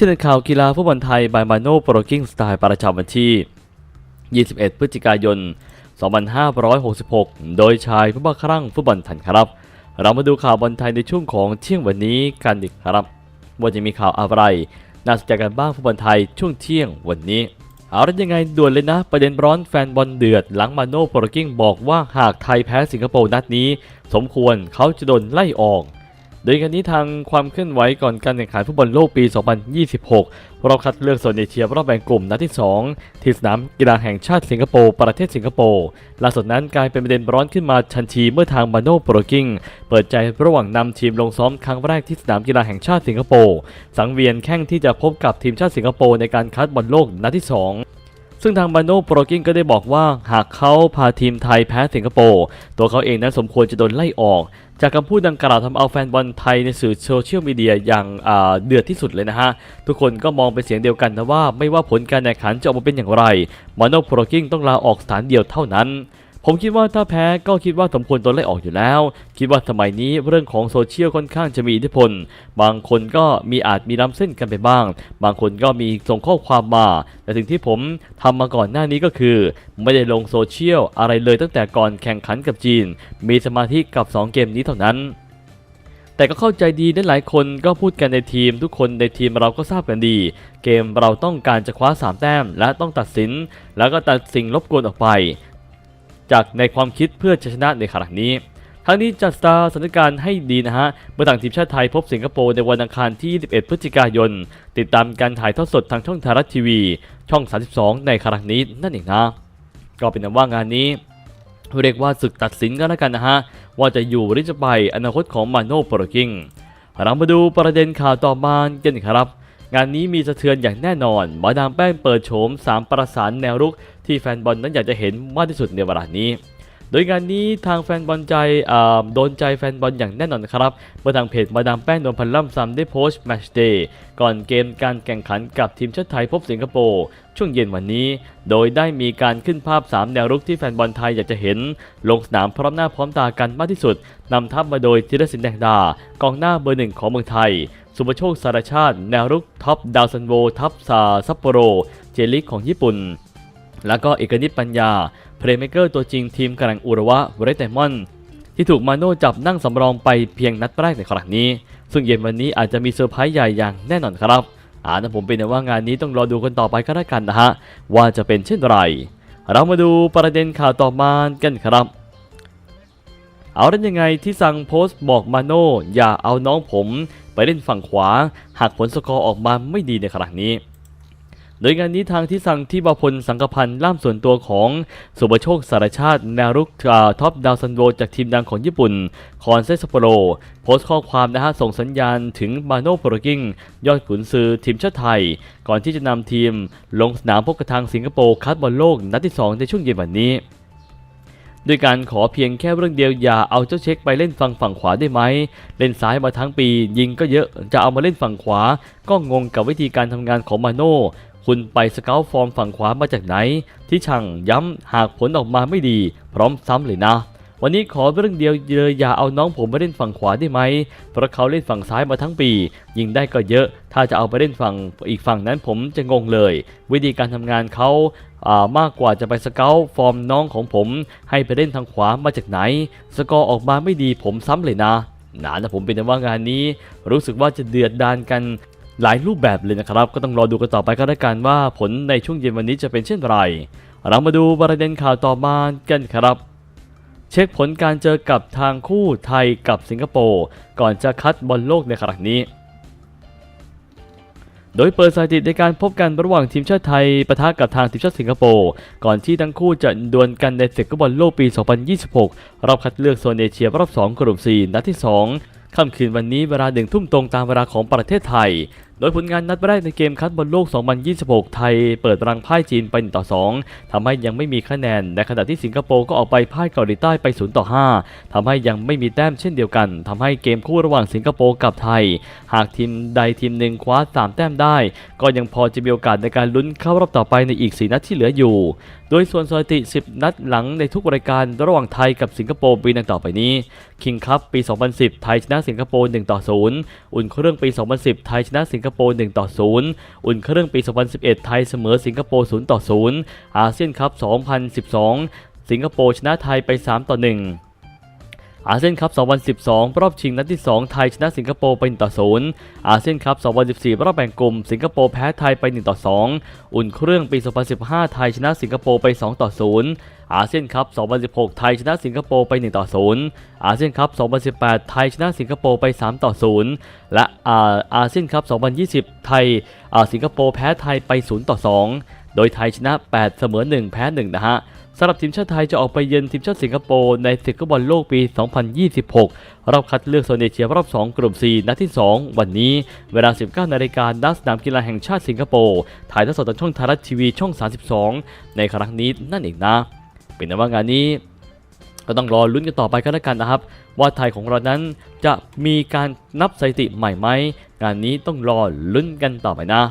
ที่ในข่าวกีฬาฟุตบอลไทยบายมาโนโปรกิ้งสไตล์ประจำวันที่ 21 พฤศจิกายน 2566 โดยชายผู้บ้าคลั่งฟุตบอลทันครับ เรามาดูข่าวบอลไทยในช่วงของเที่ยงวันนี้กันอีกครับ ว่าจะมีข่าวอะไรน่าสนใจกันบ้างฟุตบอลไทยช่วงเที่ยงวันนี้ เอาแล้ยังไงด่วนเลยนะ ประเด็นร้อนแฟนบอลเดือด หลังมาโน่โปรกิ้งบอกว่าหากไทยแพ้สิงคโปร์นัดนี้ สมควรเขาจะโดนไล่ออก โดยกันนี้ทางความเคลื่อนไหวก่อนการแข่งขันฟุตบอลโลกปี 2026 รอบคัดเลือกโซนเอเชียรอบแบ่งกลุ่มนัดที่ 2 ที่สนามกีฬาแห่งชาติสิงคโปร์ประเทศสิงคโปร์ล่าสุดนั้นกลายเป็นประเด็นร้อนขึ้นมาทันทีเมื่อทางมาโนโปรกิ้งเปิดใจระหว่างนำทีมลงซ้อมครั้งแรกที่สนามกีฬาแห่งชาติสิงคโปร์สังเวียนแข่งที่จะพบกับทีมชาติสิงคโปร์ในการคัดบอลโลกนัดที่ 2 ซึ่งทางบาโนโปรกิ้งก็ได้บอกว่าหากเขาพาทีมไทยแพ้สิงคโปร์ตัวเขาเองนั้นสมควรจะโดนไล่ออก จากคำพูดดังกล่าวทำเอาแฟนบอลไทยในสื่อโซเชียลมีเดียอย่างเดือดที่สุดเลยนะฮะ ทุกคนก็มองเป็นเสียงเดียวกันนะว่าไม่ว่าผลการแข่งขันจะออกมาเป็นอย่างไรมานโนโปรกิ้งต้องลาออกสถานเดียวเท่านั้น ผมคิดว่าถ้าแพ้ก็คิดว่าสมควรโดนไล่ออกอยู่แล้ว คิดว่าสมัยนี้เรื่องของโซเชียลค่อนข้างจะมีอิทธิพล บางคนก็มีอาจมีล้ำเส้นกันไปบ้าง บางคนก็มีส่งข้อความมา แต่สิ่งที่ผมทำมาก่อนหน้านี้ก็คือ ไม่ได้ลงโซเชียลอะไรเลยตั้งแต่ก่อนแข่งขันกับจีน มีสมาธิกับ 2 เกมนี้เท่านั้นแต่ก็เข้าใจดีได้หลายคนก็พูดกันในทีม ทุกคนในทีมเราก็ทราบกันดี เกมเราต้องการจะคว้า 3 แต้ม และต้องตัดสิน แล้วก็ตัดสิ่งรบกวนออกไป จากในความคิดเพื่อชนะในขณะนี้ ทั้งนี้จัดสตาร์สถานการณ์ให้ดีนะฮะ เมื่อต่างทีมชาติไทยพบสิงคโปร์ในวันอังคารที่ 21 พฤศจิกายน ติดตามการถ่ายทอดสดทางช่องไทยรัฐทีวี ช่อง 32 ในครั้งนี้นั่นเองนะ ก็เป็นนั้นว่างานนี้เรียกว่าศึกตัดสินกันแล้วกันนะฮะ ว่าจะอยู่หรือจะไปอนาคตของมาโน่โปรกิงเรามาดูประเด็นข่าวต่อมากันครับ งานนี้มีสะเทือนอย่างแน่นอนมอดามแป้งเปิดโฉม3 ประสานแนวรุก ที่แฟนบอลนั้นอยากจะเห็นมากที่สุดในเวลานี้ โดยงานนี้ทางแฟนบอลใจอ่าโดนใจแฟนบอลอย่างแน่นอนครับเมื่อทางเพจมาดามแป้งโดนพันล่ำซ้ำได้โพสต์แมชเดย์ก่อนเกมการแข่งขันกับทีมชาติไทยพบสิงคโปร์ช่วงเย็นวันนี้ โดยได้มีการขึ้นภาพ 3 แนวรุกที่แฟนบอลไทยอยากจะเห็น ลงสนามพร้อมหน้าพร้อมตากันมากที่สุดนำทัพมาโดยธีรศิลป์แดงดากองหน้าเบอร์หนึ่งของเมืองไทย สุภโชคสารชาติ แนวรุกท็อปดาวซันโวทัพซาซัปโปโร เจลิกของญี่ปุ่น แล้วก็เอกนิตปัญญา เพลย์เมเกอร์ตัวจริงทีมกำลังอุระวะเรตไดมอน ที่ถูกมาโน่จับนั่งสำรองไปเพียงนัดแรกในครั้งนี้ ซึ่งเย็นวันนี้อาจจะมีเซอร์ไพรส์ใหญ่อย่างแน่นอนครับอ่านะผมเป็นว่างานนี้ต้องรอดูกันต่อไปก็แล้วกันนะฮะว่าจะเป็นเช่นไร เรามาดูประเด็นข่าวต่อมากันครับเอาแล้ยังไงที่สั่งโพสต์บอกมาโน่อย่าเอาน้องผม ไปเล่นฝั่งขวา หากผลสกอร์ออกมาไม่ดีในครั้งนี้ โดยงานนี้ทางที่สั่งที่บาพลสังกพันธ์ล่ามส่วนตัวของสุบโชคสารชาติแนวรุกท็อปดาวซันโวจากทีมดังของญี่ปุ่น คอนเซสโปโร โพสต์ข้อความนะฮะส่งสัญญาณถึงมาโนโปรกิงยอดขุนซือทีมชาติไทย ก่อนที่จะนำทีมลงสนามพบกับทางสิงคโปร์คัดบอลโลกนัดที่ 2 ในช่วงเย็นวันนี้ ด้วยการขอเพียงแค่เรื่องเดียวอย่าเอาเจ้าเช็คไปเล่นฝั่งฝั่งขวาได้ไหม เล่นซ้ายมาทั้งปี ยิงก็เยอะจะเอามาเล่นฝั่งขวา ก็งงกับวิธีการทำงานของมาโน่คุณไปสเกลฟอร์มฝั่งขวามาจากไหน ที่ช่างย้ำหากผลออกมาไม่ดี พร้อมซ้ำเลยนะ วันนี้ขอเรื่องเดียวเลยอย่าเอาน้องผมมาเล่นฝั่งขวาได้ไหม เพราะเขาเล่นฝั่งซ้ายมาทั้งปี ยิงได้ก็เยอะ ถ้าจะเอาไปเล่นฝั่งอีกฝั่งนั้นผมจะงงเลย วิธีการทำงานเขาอ่ามากกว่าจะไปสเกลฟอร์มน้องของผม ให้ไปเล่นทางขวามาจากไหน สกอร์ออกมาไม่ดีผมซ้ำเลยนะหนานะผมเป็นแต่ว่างานนี้ รู้สึกว่าจะเดือดดานกันหลายรูปแบบเลยนะครับ ก็ต้องรอดูกันต่อไปก็แล้วกันว่าผลในช่วงเย็นวันนี้จะเป็นเช่นไร เรามาดูประเด็นข่าวต่อมากันครับ เช็คผลการเจอกับทางคู่ไทยกับสิงคโปร์ก่อนจะคัดบอลโลกในครั้งนี้ โดยเปิดสถิติในการพบกันระหว่างทีมชาติไทยปะทะกับทางทีมชาติสิงคโปร์ก่อนที่ทั้งคู่จะดวลกันในศึกฟุตบอลโลกปี 2026 รอบคัดเลือกโซนเอเชียรอบ 2 กลุ่ม 4 นัดที่ 2ค่ำคืนวันนี้เวลาหนึ่งทุ่มตรงตามเวลาของประเทศไทย โดยผลงานนัดแรกในเกมคัดบอลโลก 2026 ไทยเปิดรังพ่ายจีนไป1ต่อ 2ทำให้ยังไม่มีคะแนน ในขณะที่สิงคโปร์ก็ออกไปพ่ายเกาหลีใต้ไป0ต่อ 5ทำให้ยังไม่มีแต้มเช่นเดียวกันทำให้เกมคู่ระหว่างสิงคโปร์กับไทย หากทีมใดทีมหนึ่งคว้า 3 แต้มได้ ก็ยังพอจะมีโอกาสในการลุ้นเข้ารอบต่อไปในอีก 4 นัดที่เหลืออยู่ โดยส่วนสถิติ 10 นัดหลังในทุกรายการระหว่างไทยกับสิงคโปร์ปีดังต่อไปนี้คิงคัพปี 2010 ไทยชนะสิงคโปร์1ต่อ0อุ่นเครื่องปี 2010 ไทยชนะสิงคคโปร์1ต่อ0อุ่นเครื่องปี 2011 ไทยเสมอสิงคโปร์0ต่อ0อาเซียนคัพ2012 สิงคโปร์ชนะไทยไป 3 ต่อ 1 อาเซียนคัพ 2012 รอบชิงนัดที่ 2 ไทยชนะสิงคโปร์ไป1ต่อ0อาเซียนคัพ 2014 รอบแบ่งกลุ่ม สิงคโปร์แพ้ไทยไป1ต่อ2 อุ่นเครื่องปี 2015 ไทยชนะสิงคโปร์ไป2ต่อ0อาเซียนคัพ 2016 ไทยชนะสิงคโปร์ไป1ต่อ0อาเซียนคัพ 2018 ไทยชนะสิงคโปร์ไป3ต่อ0และอาอาเซียนคัพ 2020 ไทยอ่าสิงคโปร์แพ้ไทยไป0ต่อ2 โดยไทยชนะ 8 เสมอ 1 แพ้ 1 นะฮะสำหรับทีมชาติไทยจะออกไปเยือนทีมชาติสิงคโปร์ในศึกฟุตบอลโลกปี 2026 รอบคัดเลือกโซนเอเชียรอบ 2 กลุ่ม 4 นัดที่ 2 วันนี้ เวลา 19 นาฬิกาณสนามกีฬาแห่งชาติสิงคโปร์ถ่ายทอดสดทางช่องไทยรัฐทีวีช่อง 32 ในครั้งนี้นั่นเองนะ เป็นนว่างานนี้ก็ต้องรอลุ้นกันต่อไปก็แล้วกันนะครับ ว่าไทยของเรานั้นจะมีการนับสถิติใหม่ไหมงานนี้ต้องรอลุ้นกันต่อไปนะ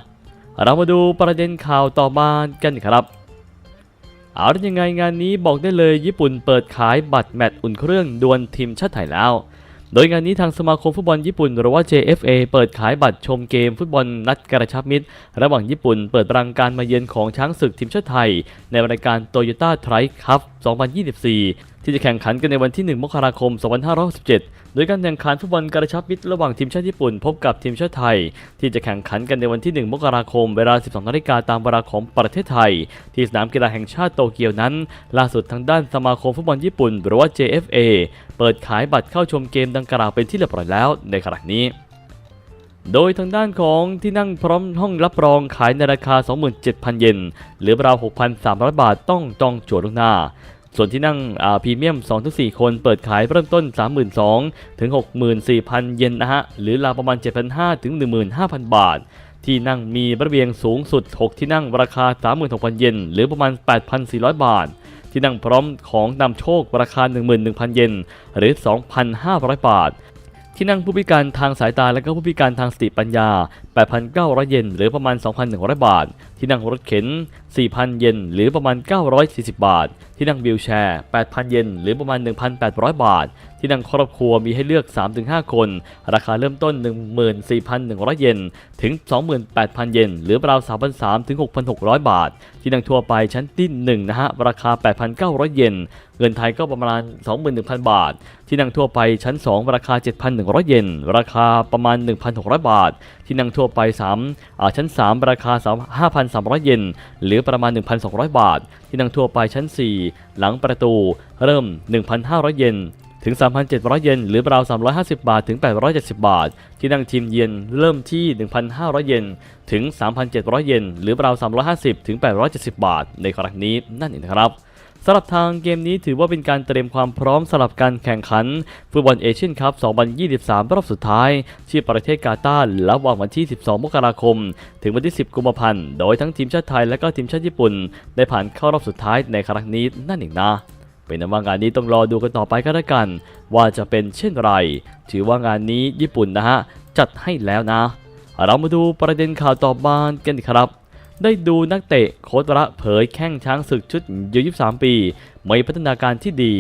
เรามาดูประเด็นข่าวต่อมากันครับ เอาละยังไงงานนี้บอกได้เลยญี่ปุ่นเปิดขายบัตรแมตช์อุ่นเครื่องดวลทีมชาติไทยแล้ว โดยงานนี้ทางสมาคมฟุตบอลญี่ปุ่นหรือว่า JFA เปิดขายบัตรชมเกมฟุตบอลนัดกระชับมิตร ระหว่างญี่ปุ่นเปิดรังการมาเยือนของช้างศึกทีมชาติไทย ในรายการโตโยต้าไทรคัพ2024 ที่จะแข่งขันกันในวันที่ 1 มกราคม 2567 โดยการแข่งขันฟุตบอลกระชับมิตรระหว่างทีมชาติญี่ปุ่นพบกับทีมชาติไทย ที่จะแข่งขันกันในวันที่ 1 มกราคม เวลา 12นาฬิกาตามเวลาของประเทศไทย ที่สนามกีฬาแห่งชาติโตเกียวนั้น ล่าสุดทางด้านสมาคมฟุตบอลญี่ปุ่น หรือว่า JFA เปิดขายบัตรเข้าชมเกมดังกล่าวเป็นที่เรียบร้อยแล้วในขณะนี้โดยทางด้านของที่นั่งพร้อมห้องรับรองขายในราคา 27,000 เยนหรือราว 6,300 บาทต้องจองตั๋วล่วงหน้า ส่วนที่นั่งพรีเมียม 2-4 คนเปิดขายเริ่มต้น 32,000 ถึง 64,000 เยนนะฮะ หรือราวประมาณ 7,500 ถึง 15,000 บาท ที่นั่งมีระเบียงสูงสุด 6 ที่นั่งราคา 36,000 เยน หรือประมาณ 8,400 บาท ที่นั่งพร้อมของนำโชคราคา 11,000 เยน หรือ 2,500 บาทที่นั่งผู้พิการทางสายตาและก็ผู้พิการทางสติปัญญา 8,900 เยน หรือประมาณ 2,100 บาทที่นั่งรถเข็น 4,000 เยนหรือประมาณ 940 บาท ที่นั่งวีลแชร์ 8,000 เยนหรือประมาณ 1,800 บาท ที่นั่งครอบครัวมีให้เลือก 3-5 คน ราคาเริ่มต้น 14,100 เยนถึง 28,000 เยนหรือราว3,300ถึง6,600 บาท ที่นั่งทั่วไปชั้นที่1นะฮะราคา 8,900 เยนเงินไทยก็ประมาณ 21,000 บาท ที่นั่งทั่วไปชั้น 2 ราคา 7,100 เยนราคาประมาณ 1,600 บาท ที่นั่งทั่วไป3าชั้น 3 ราคา 5,300 เยนหรือประมาณ 1,200 บาท ที่นั่งทั่วไปชั้น 4 หลังประตู เริ่ม 1,500 เยนถึง 3,700 เยน หรือราว 350 บาท ถึง 870 บาท ที่นั่งทีมเยือนเริ่มที่ 1,500 เยน ถึง 3,700 เยน หรือราว 350 ถึง 870 บาท ในครั้งนี้นั่นเองครับ สำหรับทางเกมนี้ถือว่าเป็นการเตรียมความพร้อมสำหรับการแข่งขันฟุตบอลเอเชียนคัพ 2023 รอบสุดท้าย ที่ประเทศกาตาร์ระหว่างวันที่ 12 มกราคม ถึงวันที่ 10 กุมภาพันธ์ โดยทั้งทีมชาติไทยและก็ทีมชาติญี่ปุ่น ได้ผ่านเข้ารอบสุดท้ายในครั้งนี้นั่นเองนะเป็นว่างานนี้ต้องรอดูกันต่อไปก็แล้วกัน ว่าจะเป็นเช่นไร ถือว่างานนี้ญี่ปุ่นนะฮะจัดให้แล้วนะ เรามาดูประเด็นข่าวต่อมากันครับ ได้ดูนักเตะโคตรระเผยแข้งช้างศึกชุดยุ23 ปีมีพัฒนาการที่ดี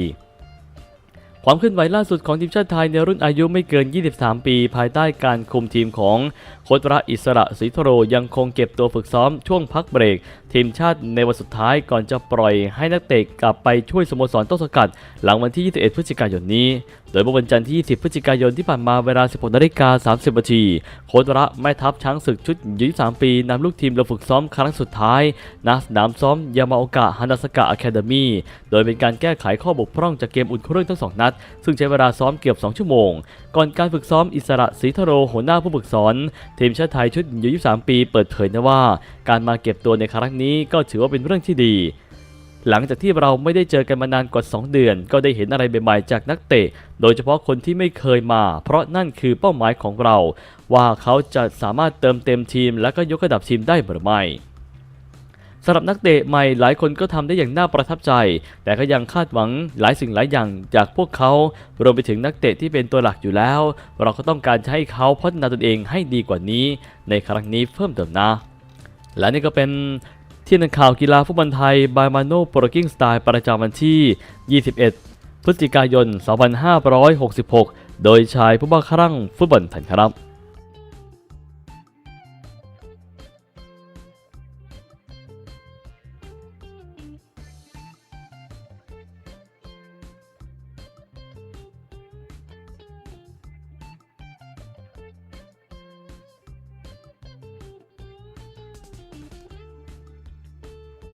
ความเคลื่อนไหวล่าสุดของทีมชาติไทยในรุ่นอายุไม่เกิน 23 ปี ภายใต้การคุมทีมของโคตรระอิสระศรีธโรยังคงเก็บตัวฝึกซ้อมช่วงพักเบรกทีมชาติในวันสุดท้ายก่อนจะปล่อยให้นักเตะกลับไปช่วยสโมสรต้นสังกัด หลังวันที่ 21 พฤศจิกายนนี้ โดยเมื่อวันจันทร์ที่ 20 พฤศจิกายนที่ผ่านมาเวลา 16นาฬิกา30นาทีโค้ดระแม่ทัพช้างศึกชุดอายุ23ปีนำลูกทีมลงฝึกซ้อมครั้งสุดท้ายณสนามซ้อมยามาโอกะฮานาสกะอะคาเดมี่โดยเป็นการแก้ไขข้อบกพร่องจากเกมอุ่นเครื่องทั้งสองนัด ซึ่งใช้เวลาซ้อมเกือบ 2 ชั่วโมง ก่อนการฝึกซ้อมอิสระศรีธโรหัวหน้าผู้ฝึกสอนทีมชาติไทยชุดอายุ23ปี เปิดเผยนะว่า การมาเก็บตัวในครั้งนี้ก็ถือว่าเป็นเรื่องที่ดี หลังจากที่เราไม่ได้เจอกันมานานกว่า 2 เดือน ก็ได้เห็นอะไรใหม่ๆจากนักเตะ โดยเฉพาะคนที่ไม่เคยมา เพราะนั่นคือเป้าหมายของเรา ว่าเขาจะสามารถเติมเต็มทีม และก็ยกระดับทีมได้หรือไม่สำหรับนักเตะใหม่หลายคนก็ทำได้อย่างน่าประทับใจ แต่ก็ยังคาดหวังหลายสิ่งหลายอย่างจากพวกเขา รวมไปถึงนักเตะที่เป็นตัวหลักอยู่แล้ว เราก็ต้องการให้เขาพัฒนาตนเองให้ดีกว่านี้ ในครั้งนี้เพิ่มเติมนะ และนี่ก็เป็น ที่นักข่าวกีฬาฟุตบอลไทยบายมาโนโปรกิ้งสไตล์ประจำวันที่ 21 พฤศจิกายน 2566 โดยชายผู้บ้าคลั่งฟุตบอลไทยครับ